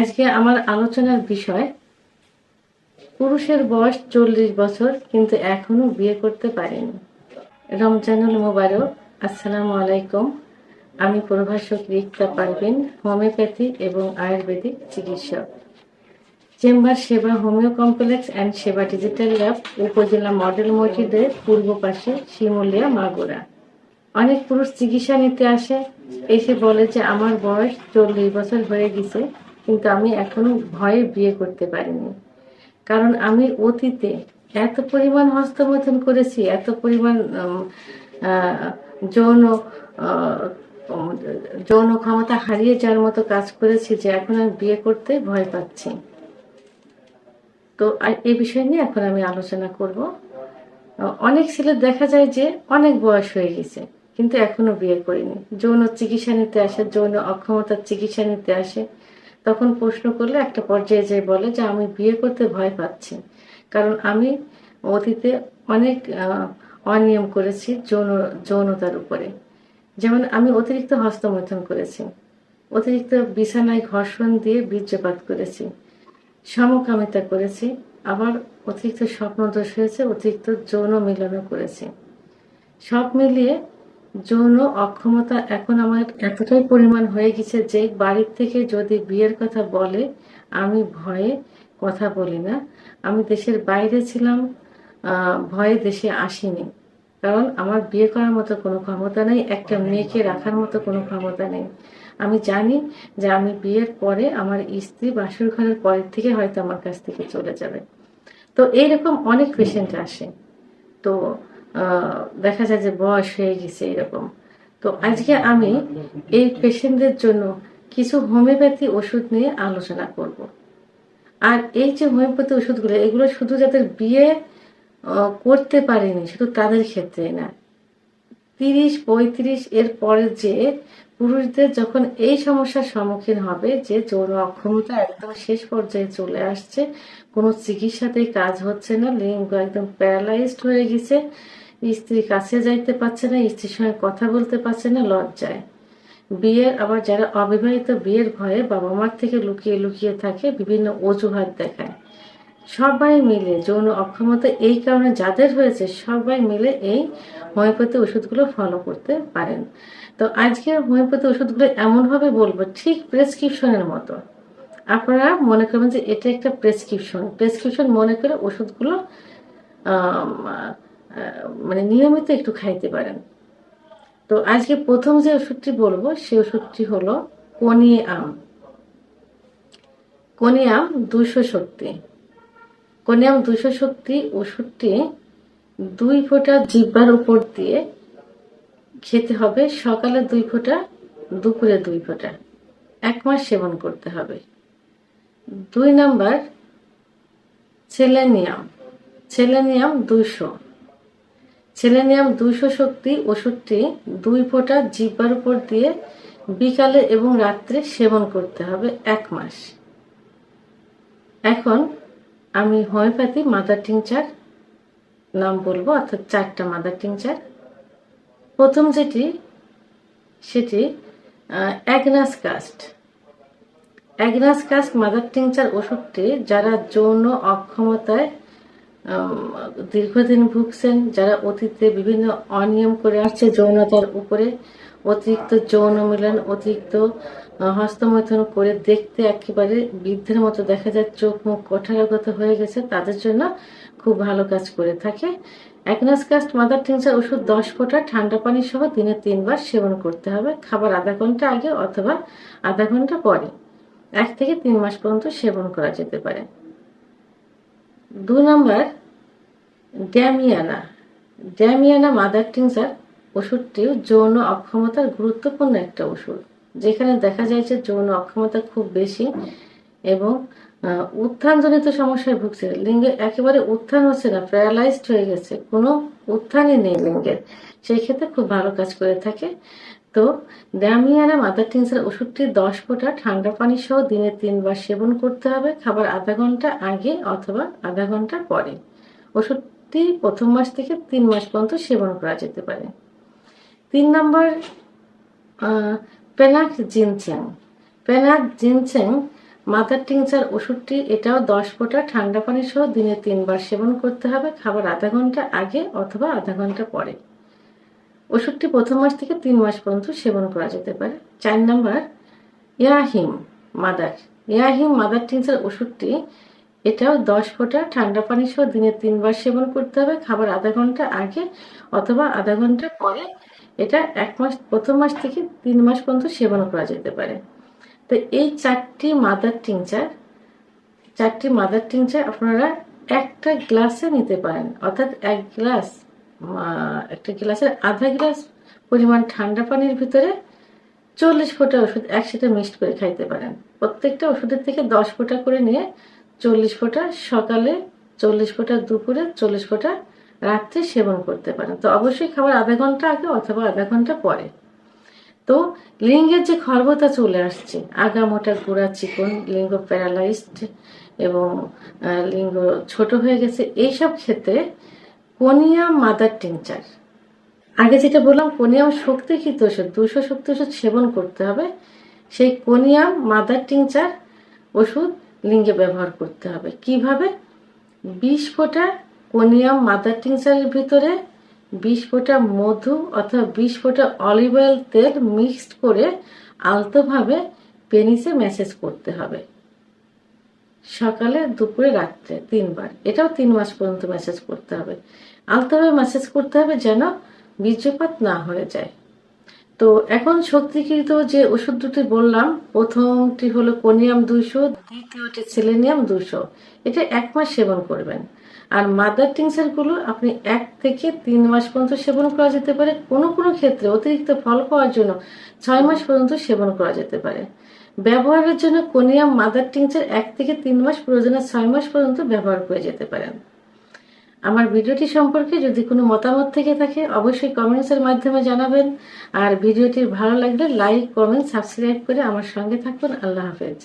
আজকে আমার আলোচনার বিষয়, পুরুষের বয়স চল্লিশ বছর, কিন্তু এখনও বিয়ে করতে পারেনি। রমজানুল মোবারক, আসসালামু আলাইকুম। আমি প্রভাষক রিক্তা পারভিন, হোমিওপ্যাথি এবং আয়ুর্বেদিক চিকিৎসক। Chamber Seba homeo complex and Seba digital lab উপজেলা মডেল মসজিদের পূর্ব পাশে শিমুলিয়া মাগুরা। অনেক পুরুষ চিকিৎসা নিতে আসে। এসে বলে যে, আমার বয়স চল্লিশ বছর হয়ে গেছে। কিন্তু আমি এখনও ভয়ে বিয়ে করতে পারিনি। কারণ আমি অতীতে এত পরিমাণ হস্তমৈথুন করেছি, এত পরিমাণ যৌন যৌন ক্ষমতা হারিয়ে যাওয়ার মতো কাজ করেছি যে এখন আমি বিয়ে করতে ভয় পাচ্ছি। তো এই বিষয় নিয়ে এখন আমি আলোচনা করব। অনেক ছেলে দেখা যায় যে অনেক বয়স হয়ে গেছে, কিন্তু এখনও বিয়ে করিনি। যৌন চিকিৎসা নিতে আসে, যৌন অক্ষমতার চিকিৎসা নিতে আসে। তখন প্রশ্ন করলে একটা পর্যায়ে যে বলে যে, আমি বিয়ে করতে ভয় পাচ্ছি। কারণ আমি অতীতে অনেক অনিয়ম করেছি যৌন, যৌনতার উপরে। যেমন আমি অতিরিক্ত হস্তমৈথুন করেছি, অতিরিক্ত বিছানায় ঘর্ষণ দিয়ে বীর্যপাত করেছি, সমকামিতা করেছি, আবার অতিরিক্ত স্বপ্নদোষ হয়েছে, অতিরিক্ত যৌন মিলনও করেছি। সব মিলিয়ে যৌন অক্ষমতা এখন আমার এতটাই পরিমাণ হয়ে গেছে যে বাড়ির থেকে যদি বিয়ের কথা বলে, আমি ভয়ে কথা বলি না। আমি দেশের বাইরে ছিলাম ভয়ে দেশে আসিনি। কারণ আমার বিয়ে করার মতো কোনো ক্ষমতা নেই, একটা মেয়েকে রাখার মতো কোনো ক্ষমতা নেই। আমি জানি যে আমি বিয়ের পরে আমার স্ত্রী বাসুর ঘরের পরের থেকে হয়তো আমার কাছ থেকে চলে যাবে। তো এইরকম অনেক পেশেন্ট আসে। তো দেখা যায় যে বয়স হয়ে গেছে এরকম। তো আজকে আমি এই পেশেন্টদের জন্য কিছু হোমিওপ্যাথি ওষুধ নিয়ে আলোচনা করব। আর এই যে হোমিওপ্যাথি ওষুধগুলো, এগুলো শুধু যাদের বিয়ে করতে পারেনি, শুধু তাদের ক্ষেত্রে না। তিরিশ, পঁয়ত্রিশ, এর পরে যে পুরুষদের যখন এই সমস্যার সম্মুখীন হবে, যে যৌন অক্ষমতা একদম শেষ পর্যায়ে চলে আসছে, কোনো চিকিৎসাতেই কাজ হচ্ছে না, লিঙ্গ একদম প্যারালাইজড হয়ে গেছে স্ত্রী কাছে যাইতে পারছে না স্ত্রীর সঙ্গে কথা বলতে পারছে না, লজ্জায়। বিয়ের, আবার যারা অবিবাহিত বিয়ের ভয়ে বাবা মার থেকে লুকিয়ে লুকিয়ে থাকে, বিভিন্ন অজুহাত দেখায়। সবাই মিলে যৌন অক্ষমতা এই কারণে যাদের হয়েছে, সবাই মিলে এই হোমিওপ্যাথি ওষুধগুলো ফলো করতে পারেন। তো আজকের হোমিওপ্যাথি ওষুধগুলো এমনভাবে বলব, ঠিক প্রেসক্রিপশনের মতো। আপনারা মনে করবেন যে এটা একটা প্রেসক্রিপশন। প্রেসক্রিপশন মনে করে ওষুধগুলো মানে নিয়মিত একটু খাইতে পারেন। তো আজকে প্রথম যে ওষুধটি বলব, সেই ওষুধটি হলো কনি আম। কনি আম দুশো শক্তি। কনি আম দুশো শক্তি ওষুধটি দুই ফোঁটা জিব্বার উপর দিয়ে খেতে হবে, সকালে দুই ফোঁটা, দুপুরে দুই ফোঁটা। এক মাস সেবন করতে হবে। দুই নাম্বার, সেলেনিয়াম। সেলেনিয়াম দুইশো। সেলেনিয়াম দুইশো শক্তি ওষুধটি দুই ফোঁটা জিব্বার উপর দিয়ে বিকালে এবং রাত্রে সেবন করতে হবে এক মাস। এখন আমি হোমিওপ্যাথি মাদার টিংচার নাম বলব, অর্থাৎ চারটা মাদার টিংচার। প্রথম যেটি, সেটি agnus cast. Agnus cast mother tincture ওষুধটি যারা যৌন অক্ষমতায় দীর্ঘদিন ভুগছেন, যারা অতীতে বিভিন্ন অনিয়ম করে আসছে যৌনতার উপরে, অতিরিক্ত যৌন মিলন, অতিরিক্ত হস্তমৈথুন করে দেখতে একেবারে বৃদ্ধের মতো দেখা যায়, চোখ মুখ কঠারগত হয়ে গেছে, তাদের জন্য খুব ভালো কাজ করে থাকে। অ্যাগনাস কাস্ট, মাদার টিংচার ওষুধ দশ ফোঁটা, ঠান্ডা পানি সহ দিনে তিনবার সেবন করতে হবে। খাবার আধা ঘণ্টা আগে অথবা আধা ঘণ্টা পরে, এক থেকে তিন মাস পর্যন্ত সেবন করা যেতে পারে। দু number, Damiana. Damiana mother tincture ওষুধটিও যৌন অক্ষমতার গুরুত্বপূর্ণ একটা ওষুধ, যেখানে দেখা যায় যে যৌন অক্ষমতা খুব বেশি এবং উত্থানজনিত সমস্যায় ভুগছে। লিঙ্গে একেবারে উত্থান হচ্ছে না, প্যারালাইজড হয়ে গেছে, কোনো উত্থানই নেই লিঙ্গের সেই ক্ষেত্রে খুব ভালো কাজ করে থাকে। তো ড্যামিয়ানা মাদার টিংসার ওষুধটি দশ ফোঁটা ঠান্ডা পানি সহ দিনে তিনবার সেবন করতে হবে, খাবার আধা ঘণ্টা আগে অথবা আধা ঘণ্টা পরে। ওষুধটি প্রথম মাস থেকে তিন মাস পর্যন্ত সেবন করা যেতে পারে। তিন number Panax ginseng Panax ginseng mother tincture ওষুধটি এটাও দশ ফোঁটা ঠান্ডা পানি সহ দিনে তিনবার সেবন করতে হবে, খাবার আধা ঘণ্টা আগে অথবা আধা ঘণ্টা পরে। ওষুধটি প্রথম মাস থেকে তিন মাস পর্যন্ত সেবন করা যেতে পারে। চার নাম্বার, ইয়াহিম মাদার। ইয়াহিম মাদার টিংচার ওষুধটি, এটাও দশ ফোঁটা ঠান্ডা পানি সহ দিনে তিনবার সেবন করতে হবে, খাবার আধা ঘণ্টা আগে অথবা আধা ঘণ্টা পরে এটা এক মাস, প্রথম মাস থেকে তিন মাস পর্যন্ত সেবন করা যেতে পারে। তো এই চারটি মাদার টিংচার চারটি মাদার টিংচার আপনারা একটা গ্লাসে নিতে পারেন। অর্থাৎ এক গ্লাস একটা গ্লাসের আধা গ্লাস পরিমাণ ঠান্ডা পানির ভিতরে চল্লিশ ফোঁটা ওষুধ একসাথে মিক্সড করে খাইতে পারেন। প্রত্যেকটা ওষুধের থেকে দশ ফোঁটা করে নিয়ে চল্লিশ ফোঁটা সকালে চল্লিশ ফোঁটা দুপুরে চল্লিশ ফোঁটা রাত্রে সেবন করতে পারেন। তো অবশ্যই খাবার আধা ঘণ্টা আগে অথবা আধা ঘণ্টা পরে। তো লিঙ্গের যে খর্বতা চলে আসছে আগা মোটা গোড়া চিকন, লিঙ্গ প্যারালাইজড এবং লিঙ্গ ছোট হয়ে গেছে, এইসব ক্ষেত্রে কোনিয়াম মাদার টিংচার। আগে যেটা বললাম, কোনিয়াম শক্তিকৃত ওষুধ, দুশো শক্তি ওষুধ সেবন করতে হবে। সেই কোনিয়াম মাদার টিংচার ওষুধ লিঙ্গে ব্যবহার করতে হবে। কীভাবে? বিশ ফোঁটা কোনিয়াম মাদার টিংচারের ভিতরে বিশ ফোঁটা মধু অথবা বিশ ফোঁটা অলিভ অয়েল তেল মিক্সড করে আলতোভাবে পেনিসে ম্যাসেজ করতে হবে। সকালে, দুপুরে, রাত্রে, তিনবার। এটাও তিন মাস পর্যন্ত ম্যাসেজ করতে হবে। আলতোভাবে ম্যাসেজ করতে হবে যেন বীর্যপাত না হয়ে যায়। তো এখন শক্তিকৃত যে ওষুধ দুটি বললাম, প্রথমটি হলো কোনিয়াম দুইশো, দ্বিতীয়টি সেলেনিয়াম দুইশো। এটা এক মাস সেবন করবেন। আর মাদার টিংসারগুলো আপনি এক থেকে তিন মাস পর্যন্ত সেবন করা যেতে পারে। কোনো কোনো ক্ষেত্রে অতিরিক্ত ফল পাওয়ার জন্য ছয় মাস পর্যন্ত সেবন করা যেতে পারে। ব্যবহারের জন্য কোনিয়াম মাদার টিংচার এক থেকে তিন মাস প্রয়োজনে ছয় মাস পর্যন্ত ব্যবহার করে যেতে পারেন। আমার ভিডিওটি সম্পর্কে যদি কোনো মতামত থেকে থাকে, অবশ্যই কমেন্টসের মাধ্যমে জানাবেন। আর ভিডিওটি ভালো লাগলে লাইক কমেন্ট সাবস্ক্রাইব করে আমার সঙ্গে থাকবেন আল্লাহ হাফেজ।